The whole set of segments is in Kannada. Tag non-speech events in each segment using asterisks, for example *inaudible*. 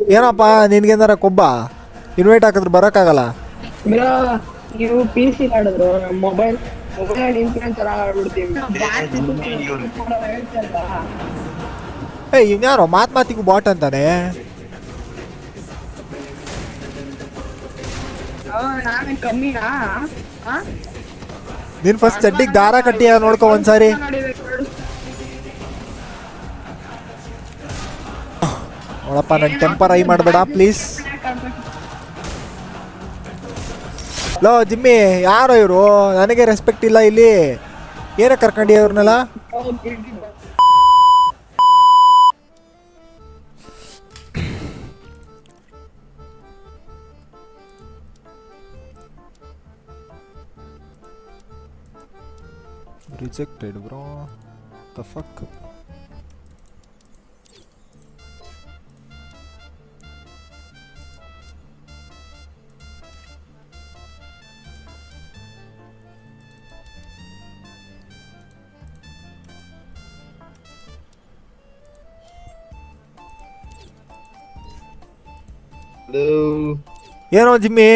ಏನಪ್ಪ ನಿನ್ಗೇನಾರ ಕೊಬ್ಬ? ಇನ್ವೈಟ್ ಹಾಕಿದ್ರೆ ಬರೋಕ್ಕಾಗಲ್ಲ? ಬ್ರೋ ನೀವು ಪಿ ಸಿ ಆಡಿದ್ರು ಮೊಬೈಲ್ ಮೊಬೈಲ್ ಇನ್ಫ್ಲೂಯೆನ್ಸ್ ಚೆನ್ನಾಗಿ ಆಡ್ಬಿಡ್ತೀವಿ ಏಯ್ ಇನ್ಯಾರೋ ಮಾತ್ ಮಾತಿಗೂ ಬಾಟ್ ಅಂತಾನೆ ನಾನೇ ಕಮ್ಮಿನಾ? ಆ? ನೀನ್ ಫಸ್ಟ್ ಚಡ್ಡಿಗೆ ದಾರ ಕಟ್ಟಿಯ ನೋಡ್ಕೊ ಒಂದ್ಸಾರಿ. ನೋಡಪ್ಪ ನನ್ ಟೆಂಪರ್ ಐ ಮಾಡಬೇಡ ಪ್ಲೀಸ್ ಲೋ, ಜಿಮ್ಮಿ, ಯಾರು ಇವರು? ನನಗೆ ರೆಸ್ಪೆಕ್ಟ್ ಇಲ್ಲ ಇಲ್ಲಿ. ಏನ ಕರ್ಕೊಂಡಿ ಅವ್ರನ್ನೆಲ್ಲ. Rejected bro the fuck hello ಏನೋ ಜಿಮ್ಮಿ?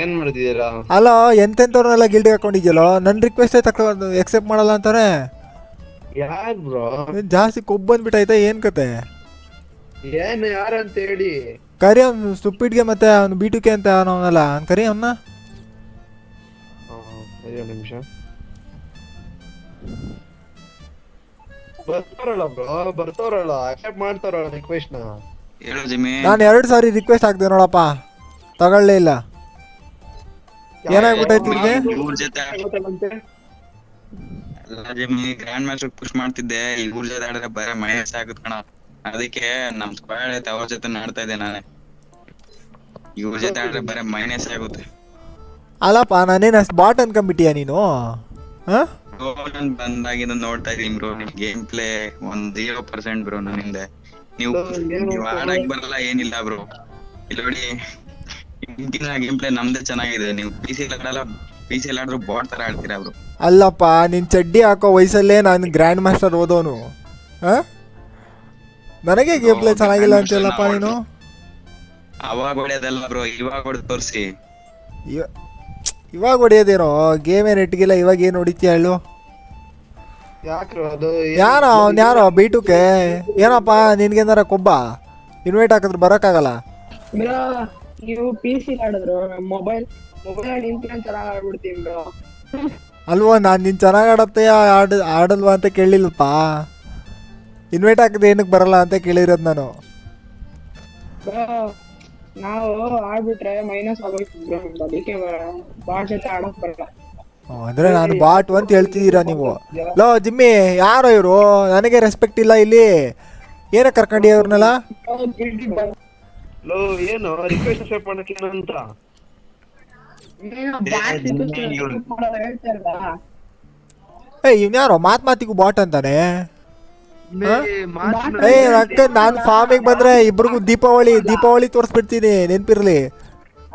ಏನ್ ಮಾಡ್ತಿದ್ದೀರಾ? ಅಲ್ಲ ಎಂತೆಂಥವ್ರನ್ನೆಲ್ಲ ಗಿಲ್ಡಿ ಹಾಕೊಂಡಿದ್ಯಲ್ಲೋ? ನನ್ನ ರಿಕ್ವೆಸ್ಟ್ ತಕೊಂಡು ಎಕ್ಸೆಪ್ಟ್ ಮಾಡಲ್ಲ ಅಂತಾರೆ ಯಾರ್ ಬ್ರೋ ಜಾಸ್ತಿ ಕೊಬ್ಬು ಬಂದ್ಬಿಟ್ಟೈತೆ ಏನು ಕತೆ? ಏನ್ ಯಾರಂತ ಹೇಳಿ? ಕರಿ ಅವ್ನು ಸುಪ್ಪಿಟ್ಗೆ ಮತ್ತೆ ಅವ್ನು ಬಿ ಟು ಕೆ ಅಂತ ಅವನಲ್ಲ. ಕರಿ ಅವನ್ನ ನಿಮಿಷ. ಬರ್ತಾರಲ್ಲ ಬ್ರೋ ಬರ್ತಾರಲ್ಲ ಅಕ್ಸೆಪ್ಟ್ ಮಾಡ್ತಾರಲ್ಲ ರಿಕ್ವೆಸ್ಟ್ನ. ಹೇಳು ಜಿಮ್ಮಿ ನಾನು ಎರಡು ಸಾರಿ ರಿಕ್ವೆಸ್ಟ್ ಹಾಕ್ದೆ ನೋಡಪ್ಪ. ತಗೊಳ್ಳೇ ಇಲ್ಲ. ಏನಾಗ್ಬಿಟ್ಟೈತಿ ನಿಮಗೆ? ಇವ್ರ ಜೊತೆ. ಅಲ್ಲ ಜಿಮ್ಮಿ ಗ್ರ್ಯಾಂಡ್ ಮಾಸ್ಟರ್ ಪುಷ್ ಮಾಡ್ತಿದ್ದೆ. ಇವ್ರ ಜೊತೆ ಆಡಿದ್ರೆ ಬರೇ ಮೈನಸ್ ಆಗುತ್ತೆ ಕಣ. ಅದಕ್ಕೆ ನಮ್ ಸ್ಕ್ವಾಡ್ ಐತೆ ಅವ್ರ ಜೊತೆ ಆಡ್ತಾ ಇದ್ದೆ ನಾನೇ. ಇವ್ರ ಜೊತೆ ಆಡಿದ್ರೆ ಬರೇ ಮೈನಸ್ ಆಗುತ್ತೆ. ಅಲ್ಲಪ್ಪ ನಾನೇನು ಅಷ್ಟು ಬಾಟ್ ಅನ್ಕೊಂಬಿಟ್ಟಿಯ ನೀನು? ಹಾಂ? ಗೋಲ್ಡನ್ ಬಂದಾಗಿಂದ ನೋಡ್ತಾ ಇದೀನಿ ಬ್ರೋ ನಿಮ್ ಗೇಮ್ ಪ್ಲೇ ಒಂದ್ ಜೀರೋ ಪರ್ಸೆಂಟ್ ಬ್ರೋ ನನ್ನಿಂದ. ನೀವು ನೀವು ಆಡಕ್ ಬರಲ್ಲ ಏನಿಲ್ಲ ಬ್ರೋ. ಇಲ್ಲಿ ನೋಡಿ ಇಂದಿನ ಗೇಮ್ ಪ್ಲೇ ನಮ್ದೇ ಚೆನ್ನಾಗಿದೆ. ನೀವು ಪಿ ಸಿ ಆಡಲ್ಲ ಪಿ ಸಿ ಆಡ್ರು ಬಾಟ್ ತರ ಆಡ್ತೀರಾ ಬ್ರೋ? ಅಲ್ಲಪ್ಪ ನಿನ್ ಚಡ್ಡಿ ಹಾಕೋ ವಯಸ್ಸಲ್ಲೇ ನಾನು ಗ್ರ್ಯಾಂಡ್ ಮಾಸ್ಟರ್ ಓದೋನು. ಹಾಂ? ನನಗೆ ಗೇಮ್ ಪ್ಲೇ ಚೆನ್ನಾಗಿಲ್ಲ ಅಂತೇಳಪ್ಪ ನೀನು. ಅವಾಗ ಹೊಡೆಯೋದಲ್ಲ ಬ್ರೋ? ಇವಾಗ ಹೊಡೆದು ತೋರಿಸಿ. ಇವಾಗ ಹೊಡಿಯೋದೇನೋ? ಗೇಮ್ ಏನು ಇಟ್ಟಿಗಿಲ್ಲ ಇವಾಗ ಏನು ಹೊಡಿತೀಯ ಹೇಳು. ಯಾರೋ ಅವ್ನು ಯಾರೋ ಬೀಟುಕೆ ಏನಪ್ಪ ನಿನ್ಗೇನಾರ ಕೊಬ್ಬ? ಇನ್ವೈಟ್ ಹಾಕಿದ್ರೆ ಬರೋಕ್ಕಾಗಲ್ಲ? ಬ್ರೋ ನೀವು ಪಿ ಸಿ ಆಡಿದ್ರು ಮೊಬೈಲ್ ಮೊಬೈಲ್ ಇನ್ಫ್ಲೂಯೆನ್ಸ್ ಚೆನ್ನಾಗಿ ಆಡ್ಬಿಡ್ತೀವಿ ಬ್ರೋ. ಅಲ್ವಾ ನಾನು ನೀನು ಚೆನ್ನಾಗಿ ಆಡತ್ತೆ ಆಡ ಆಡಲ್ವಾ ಅಂತ ಕೇಳಿಲ್ಲಪ್ಪ. ಇನ್ವೈಟ್ ಹಾಕಿದ್ರೆ ಏನಕ್ಕೆ ಬರಲ್ಲ ಅಂತ ಕೇಳಿರೋದು ನಾನು. ಬ್ರೋ ನಾವು ಆಡ್ಬಿಟ್ರೆ ಮೈನಸ್ ಆಗೋಯ್ತು ಬ್ರೋ ಅದಕ್ಕೆ ಬಾಳ ಜೊತೆ ಆಡಕ್ ಬರಲ್ಲ. ಅಂದ್ರೆ ನಾನು ಬಾಟ್ ಅಂತ ಹೇಳ್ತಿದ್ದೀರಾ ನೀವು? ಲೋ ಜಿಮ್ಮಿ ಯಾರೋ ಇವರು? ನನಗೆ ರೆಸ್ಪೆಕ್ಟ್ ಇಲ್ಲ ಇಲ್ಲಿ. ಏನಕ್ಕೆ ಕರ್ಕೊಂಡಿ ಅವ್ರನ್ನೆಲ್ಲ? ಲೋ ಏನು? ರಿಕ್ವೆಸ್ಟ್ ಮಾಡಕ್ಕೆ ಇವ್ನ್ಯಾರೋ ಮಾತ್ ಮಾತಿಗೂ ಬಾಟ್ ಅಂತಾನೆ? ಏ ಅಕ್ಕ ನಾನು ಫಾರ್ಮಿಗೆ ಬಂದ್ರೆ ಇಬ್ರಿಗೂ ದೀಪಾವಳಿ ದೀಪಾವಳಿ ತೋರಿಸ್ಬಿಡ್ತೀನಿ ನೆನ್ಪಿರ್ಲಿ.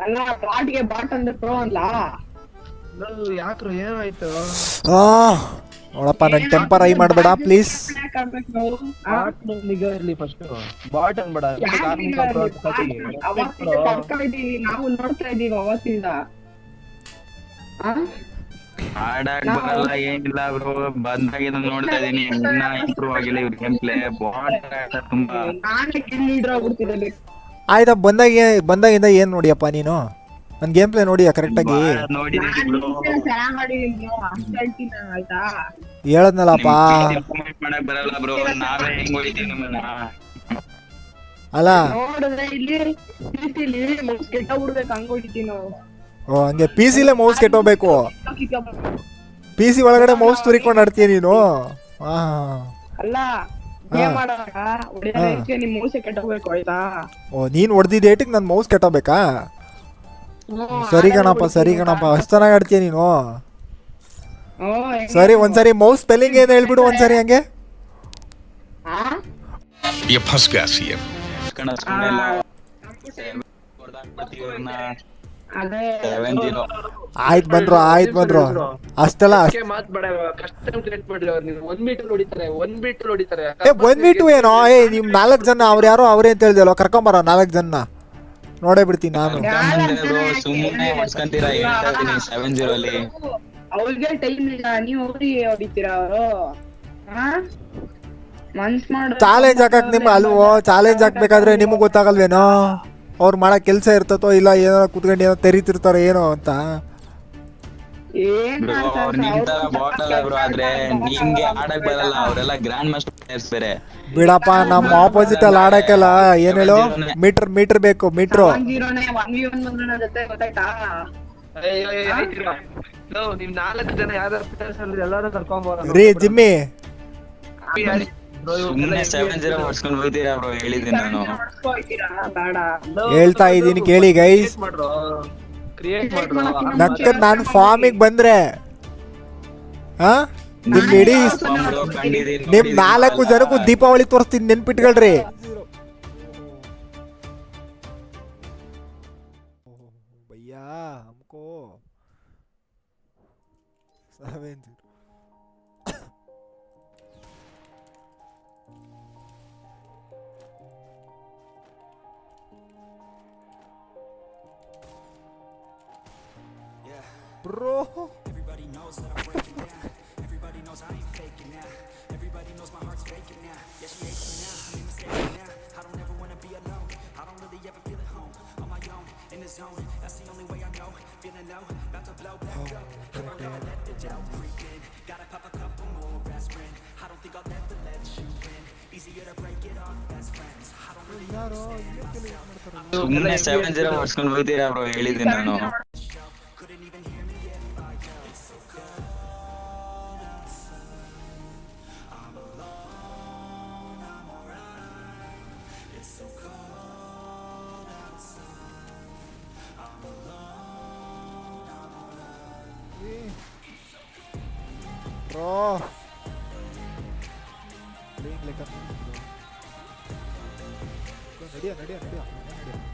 ಅಲ್ಲ ಬಾಟ್ಗೆ ಬಾಟ್ ಅಂದ್ರೆ ಪ್ರೋ ಅಲ್ಲ. ಯಾಕ್ರೋ ಏನಾಯ್ತು? ಆ ನೋಡಪ್ಪ ನನ್ ಟೆಂಪರ್ ಐ ಮಾಡಬೇಡ ಪ್ಲೀಸ್ ಯಾಕ್ ಆಡ್ಬೇಕು ನಿಗ ಇರ್ಲಿ ಫಸ್ಟ್ ಬಾಟ್ ಅನ್ಬೇಡ. ನಾವು ನೋಡ್ತಾ ಇದೀವಿ ಅವತ್ತಿಂದ. ಆ? ಆಡಕ್ ಬರಲ್ಲ ಏನಿಲ್ಲ ಬ್ರೋ. ಬಂದಾಗಿಂದ ನೋಡ್ತಾ ಇದೀನಿ. ಇನ್ನ ಇಂಪ್ರೂವ್ ಆಗಿಲ್ಲ ಇವ್ರ ಗೇಮ್ ಪ್ಲೇ ಬಾಟ್ ತುಂಬಾ. ಆಯ್ತಾ ಬಂದಾಗ ಬಂದಾಗಿಂದ ಏನ್ ನೋಡಿಯಪ್ಪ ನೀನು? ನನ್ನ ಗೇಮ್ ಪ್ಲೇ ನೋಡಿ ಕರೆಕ್ಟಾಗಿ ನಾನು, ಹೇಳದ್ನಲ್ಲಪ್ಪ. ಅಲ್ಲ ಓ ಹಂಗೆ ಪಿ ಸಿಲೇ ಮೌಸ್ ಕೆಟ್ಟೋಗ್ಬೇಕು ಪಿ ಸಿ ಒಳಗಡೆ ಮೌಸ್ ತುರಿಕೊಂಡು ಆಡ್ತೀಯ ನೀನು? ಅಲ್ಲ ಓ ನೀನು ಹೊಡೆದಿದ್ದ ಏಟಿಗೆ ನಾನು ಮೌಸ್ ಕೆಟ್ಟೋಗ್ಬೇಕಾ ಸರಿ ಕಣಪ್ಪ ಸರಿ ಕಣಪ್ಪ ಅಷ್ಟು ಚೆನ್ನಾಗಿ ಆಡ್ತೀಯ ನೀನು? ಸರಿ ಒಂದ್ಸರಿ ಮೌಸ್ ಸ್ಪೆಲ್ಲಿಂಗ್ ಏನು ಹೇಳ್ಬಿಡು ಒಂದ್ಸರಿ ಹಂಗೆ. ಆಯ್ತ್ ಬಂದ್ರು ಆಯ್ತ್ ಬಂದ್ರು. ಅಷ್ಟೆಲ್ಲ ಒಂದ್ ಬಿಟ್ಟು ಏನೋ? ಏ ನಿಮ್ ನಾಲ್ಕ್ ಜನ ಅವ್ರ ಯಾರೋ ಅವ್ರೇ ಅಂತ ಹೇಳ್ದಲ್ಲ ಕರ್ಕೊಂಬರ ನಾಲ್ಕ್ ಜನ. ನೋಡೇ ಬಿಡ್ತೀನಿ ನಾನು. ಸುಮ್ಮನೆ ಹೊಡ್ಸ್ಕೊಂತೀರಾ ಹೇಳ್ತಾ ಇದೀನಿ ಸೆವೆನ್ ಜೀರೋ ಅಲ್ಲಿ. ಅವ್ರಿಗೆ ಟೈಮ್ ಇಲ್ಲ ನೀವು ಅವ್ರಿಗೆ ಹೊಡಿತೀರಾ ಅವರು? ಮನ್ಸ್ ಮಾಡು ಚಾಲೆಂಜ್ ಹಾಕಕ್ ನಿಮ್ ಅಲ್ವೋ? ಚಾಲೆಂಜ್ ಹಾಕ್ಬೇಕಾದ್ರೆ ನಿಮಗ್ ಗೊತ್ತಾಗಲ್ವೇನೋ? ಅವ್ರು ಮಾಡೋ ಕೆಲಸ ಇರ್ತತೋ ಇಲ್ಲ ಏನೋ ಕುತ್ಕೊಂಡು ಏನೋ ತೆರಿತಿರ್ತಾರೋ ಏನೋ ಅಂತ? ಅವ್ರು ಬಾಟಲ್ ಬ್ರೋ ಆದ್ರೆ ನಿಮ್ಗೆ ಆಡಕ್ ಬರಲ್ಲ ಅವರೆಲ್ಲ ಗ್ರ್ಯಾಂಡ್ ಮಾಸ್ಟರ್ ಪ್ಲೇಯರ್ಸ್ ಬೇರೆ. ಬಿಡಪ್ಪ ನಮ್ಮ ಆಪೋಸಿಟ್ ಅಲ್ಲಿ ಆಡಕ್ಕೆಲ್ಲ ಏನ್ ಹೇಳು? ಮೀಟರ್ ಮೀಟರ್ ಬೇಕು ಮೀಟ್ರು. ಜೀರೋನೇ ಒನ್ ವಿ ಒನ್ ಬಂದ್ರೆ ಜೊತೆ ಗೊತ್ತಾಯ್ತಾ ನಿಮ್ ನಾಲ್ಕು ಜನ ಯಾವ್ದಾರು ಪ್ಲೇಯರ್ಸ್ ಅಲ್ಲಿ ಎಲ್ಲಾರು ಕರ್ಕೊಂಬೋರ ರೀ ಜಿಮ್ಮಿ ಸುಮ್ಮನೆ ಸೆವೆನ್ ಜೀರೋ ಹೊಡ್ಸ್ಕೊಂಡ್ ಹೋಗ್ತೀರಾ ಬ್ರೋ ಹೇಳಿದ್ದೀನಿ ನಾನು Bro. Playing like a bro. Nadia, Nadia, Nadia. Nadia.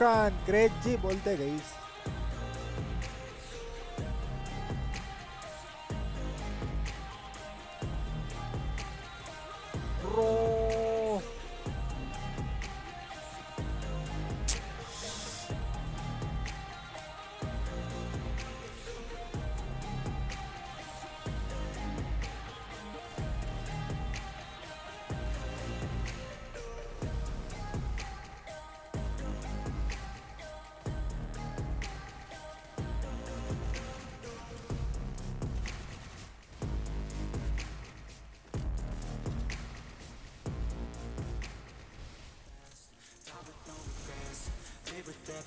Muskan great ji बोलते गई।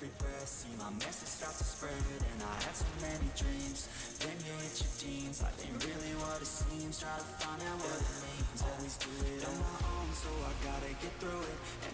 every See my message start to spread And I had so many dreams. Then you hit your teens. Life ain't really what it seems. Try to find out what it means. Always do it on my own So I gotta get through it. And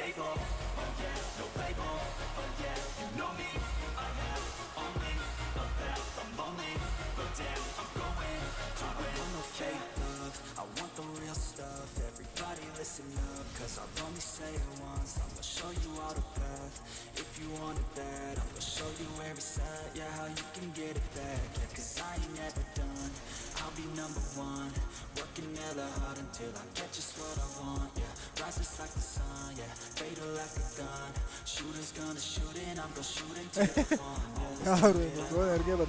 stable. Oh no label. Oh you know me. I have only a path. I'm lonely, but damn, I'm going to win. I want no fake love. I want the real stuff. Everybody listen up, cause I've only say it once. I'm gonna show you all the path. If you want it bad, I'm gonna show you every side. Yeah, how you can get it back. Yeah, cause I ain't never done. I'll be number one. Working hella hard until I get just what I want. Rises like the sun, yeah. Fatal like a gun. Shooters gonna shoot and I'm gonna shoot until they're gone *laughs* Yeah, this is the erkeğe bak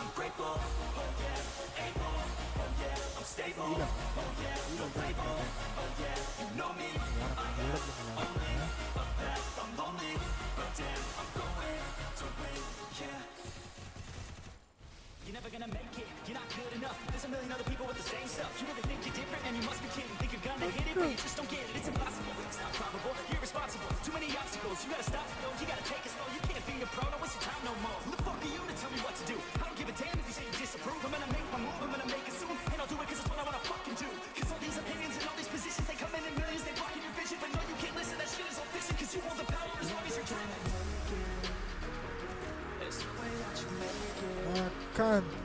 I'm grateful, oh yeah, able, oh yeah, I'm stable, oh yeah, no label, oh yeah, you know me, I am only a path, I'm lonely, but damn, I'm going to win, yeah. You're never gonna make it, you're not good enough. There's a million other people with the same stuff. You really think you're different and you must be kidding. Think you're gonna hit it but you just don't get it. It's impossible, it's not probable, you're irresponsible Too many obstacles, you gotta stop, No, you gotta take it slow. You can't be a pro, no, it's your time no more? Look at you to tell me what to do. I don't give a damn if you say you disapprove. I'm gonna make my move, I'm gonna make it soon. And I'll do it cause it's what I wanna fucking do. Cause all these opinions and all these positions, they come in in millions, they blocking your vision. But no, you can't listen, that shit is all fiction. Cause you hold the power as long as you're dreaming. It's the way that you make it. I can't.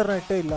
ಆಲ್ಟರ್ನೇಟೇ ಇಲ್ಲ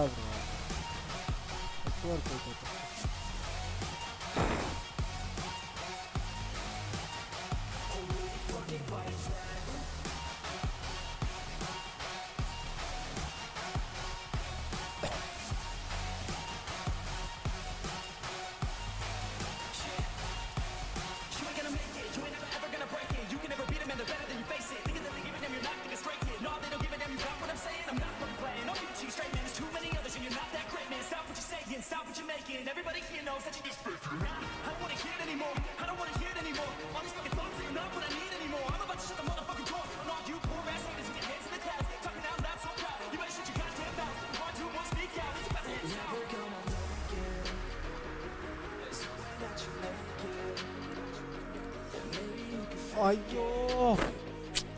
아이고.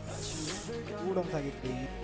아, 우렁사기 게임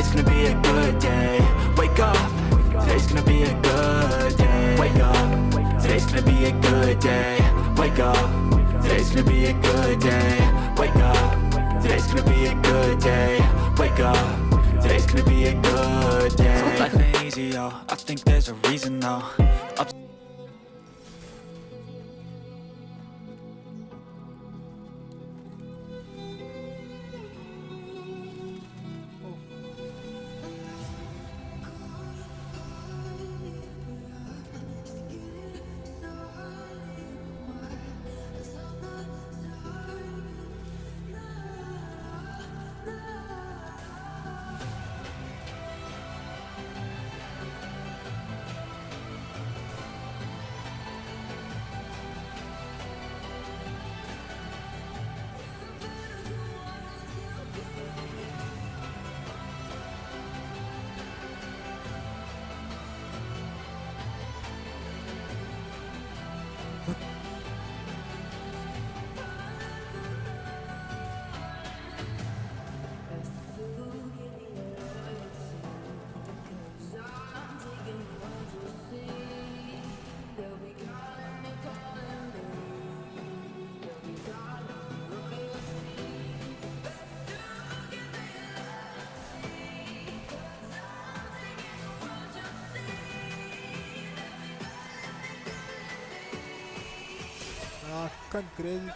Today's gonna be a good day. Wake up. Today's gonna be a good day. Wake up. Today's gonna be a good day. Wake up. Today's gonna be a good day. Wake up. Today's gonna be a good day. Wake up. Today's gonna be a good day. Life ain't easy, yo. I think there's a reason though. crazy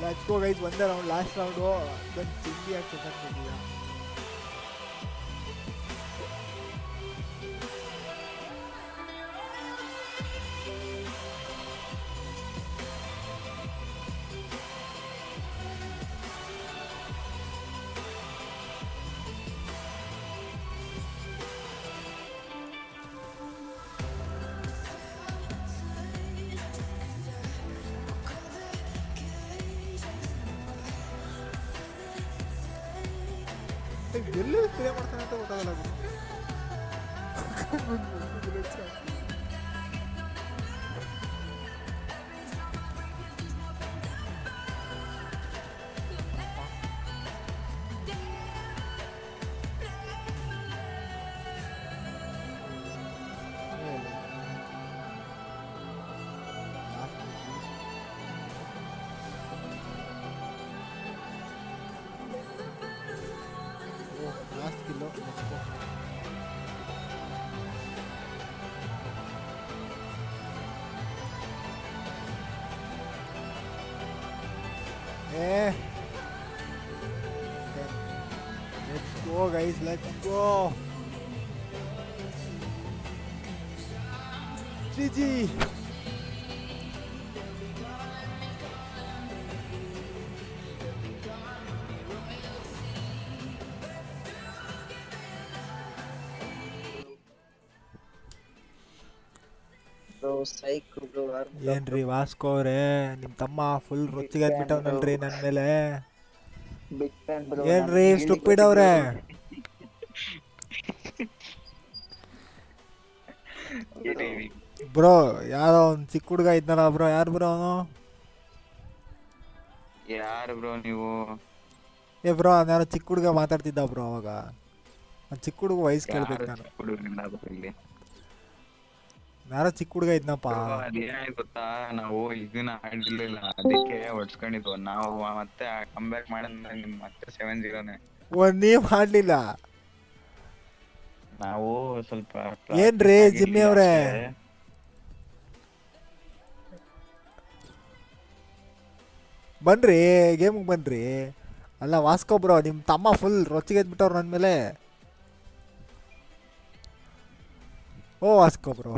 Let's go guys, one round, last round, oh, then Cindy and Susan will be ಎಲ್ಲಿ ಸ್ಪ್ರೇ ಮಾಡ್ತಾನೆ ಅಂತ ಗೊತ್ತಾಗಲ್ಲ *laughs* guys. Let's go. GG. ಏನ್ರಿ ವಾಸ್ಕೋ ಅವ್ರೆ ನಿಮ್ ತಮ್ಮ ಫುಲ್ ರೊಚ್ಚಿಗಾದ್ಬಿಟ್ಟವನಲ್ರಿ ನನ್ ಮೇಲೆ ಏನ್ರಿ ಸ್ಟುಪಿಡ್ ಅವ್ರೆ ಬ್ರೋ ಯಾರೋ ಒಂದು ಚಿಕ್ಕ ಹುಡುಗ ಇದ್ನಲ್ಲ ಬ್ರೋ. ಯಾರು ಬ್ರೋ ಅವನು? ಯಾರು ಬ್ರೋ ನೀವು? ಏ ಬ್ರೋ ಯಾರೋ ಚಿಕ್ಕ ಹುಡುಗ ಮಾತಾಡ್ತಿದ್ದ ಬ್ರೋ ಅವಾಗ. ಚಿಕ್ಕ ಹುಡುಗ ವಯಸ್ಸು ಕೇಳ್ಬೇಕು ನಾನು. ಯಾರೋ ಚಿಕ್ಕ ಹುಡುಗ ಇದ್ನಪ್ಪ. ಅದೇನಾಯ್ತು ಗೊತ್ತಾ? ನಾವು ಇದನ್ನ ಆಡಿರ್ಲಿಲ್ಲ ಅದಕ್ಕೆ ಹೊಡ್ಸ್ಕೊಂಡಿದ್ವು. ನಾವು ಮತ್ತೆ ಕಂಬ್ಯಾಕ್ ಮಾಡಿದ್ರೆ ನಿಮ್ ಮತ್ತೆ ಸೆವೆನ್ ಜೀರೋನೆ ಒಂದ್ ನೀವ್ ಮಾಡ್ಲಿಲ್ಲ ನಾವು ಸ್ವಲ್ಪ ಏನ್ರಿ ಜಿಮ್ಮಿ ಅವ್ರೆ? ಬನ್ರಿ ಗೇಮ್ಗೆ ಬನ್ರಿ. ಅಲ್ಲ ವಾಸ್ಕೋ ಬ್ರೋ ನಿಮ್ಮ ತಮ್ಮ ಫುಲ್ ರೊಚ್ಚಿಗೆ ಬಿಟ್ಟವ್ರು ನನ್ನ ಮೇಲೆ. ಓ ವಾಸ್ಕೋ ಬ್ರೋ.